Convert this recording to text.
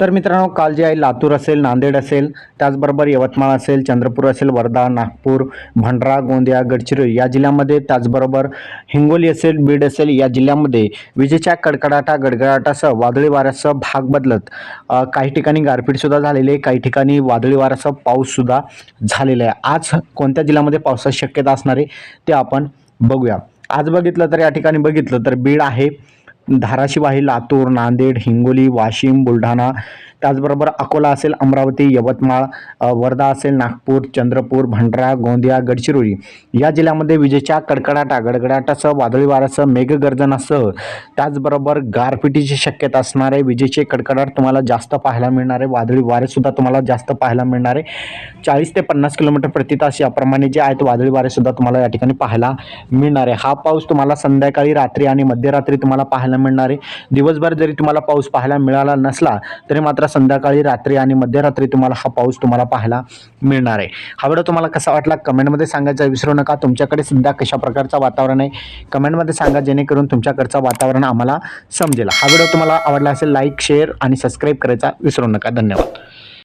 तर मित्रांनो काल जे आहे लातूर असेल नांदेड असेल त्याचबरोबर यवतमाळ असेल चंद्रपूर असेल वर्धा नागपूर भंडारा गोंदिया गडचिरोली या जिल्ह्यामध्ये त्याचबरोबर हिंगोली असेल बीड असेल या जिल्ह्यामध्ये विजेच्या कडकडाटा गडगडाटासह वादळी वाऱ्यासह भाग बदलत काही ठिकाणी गारपीटसुद्धा झालेली आहे काही ठिकाणी वादळी वाऱ्यासह पाऊससुद्धा झालेला आहे. आज कोणत्या जिल्ह्यामध्ये पावसाची शक्यता असणार आहे ते आपण बघूया. आज बघितलं तर या ठिकाणी बघितलं तर बीड आहे धाराशिव आहे लातूर नांदेड हिंगोली वाशिम बुलढाणा त्याचबरोबर अकोला असेल अमरावती यवतमाळ वर्धा असेल नागपूर चंद्रपूर भंडारा गोंदिया गडचिरोली. या जिल्ह्यामध्ये विजेच्या कडकडाटा गडगडाटासह वादळी वाऱ्यासह मेघगर्जनासह त्याचबरोबर गारपिटीची शक्यता असणारे विजेचे कडकडाट तुम्हाला जास्त पाहायला मिळणार आहे वादळी वारेसुद्धा तुम्हाला जास्त पाहायला मिळणार आहे चाळीस ते पन्नास किलोमीटर प्रति तास याप्रमाणे जे आहेत वादळी वारेसुद्धा तुम्हाला या ठिकाणी पाहायला मिळणार. आहे हा पाऊस तुम्हाला संध्याकाळी रात्री आणि मध्यरात्री तुम्हाला पाहायला मिळणार. आहे दिवसभर जरी तुम्हाला पाऊस पाहायला मिळाला नसला तरी मात्र संध्याकाळी रात्री आणि मध्यरात्री तुम्हाला हा पाऊस तुम्हाला पाहायला मिळणार आहे. हा व्हिडिओ तुम्हाला कसा वाटला कमेंटमध्ये सांगायचा विसरू नका. तुमच्याकडे सध्या कशा प्रकारचं वातावरण आहे कमेंटमध्ये सांगा जेणेकरून तुमच्याकडचं वातावरण आम्हाला समजेल. हा व्हिडिओ तुम्हाला आवडला असेल लाईक शेअर आणि सबस्क्राईब करायचा विसरू नका. धन्यवाद.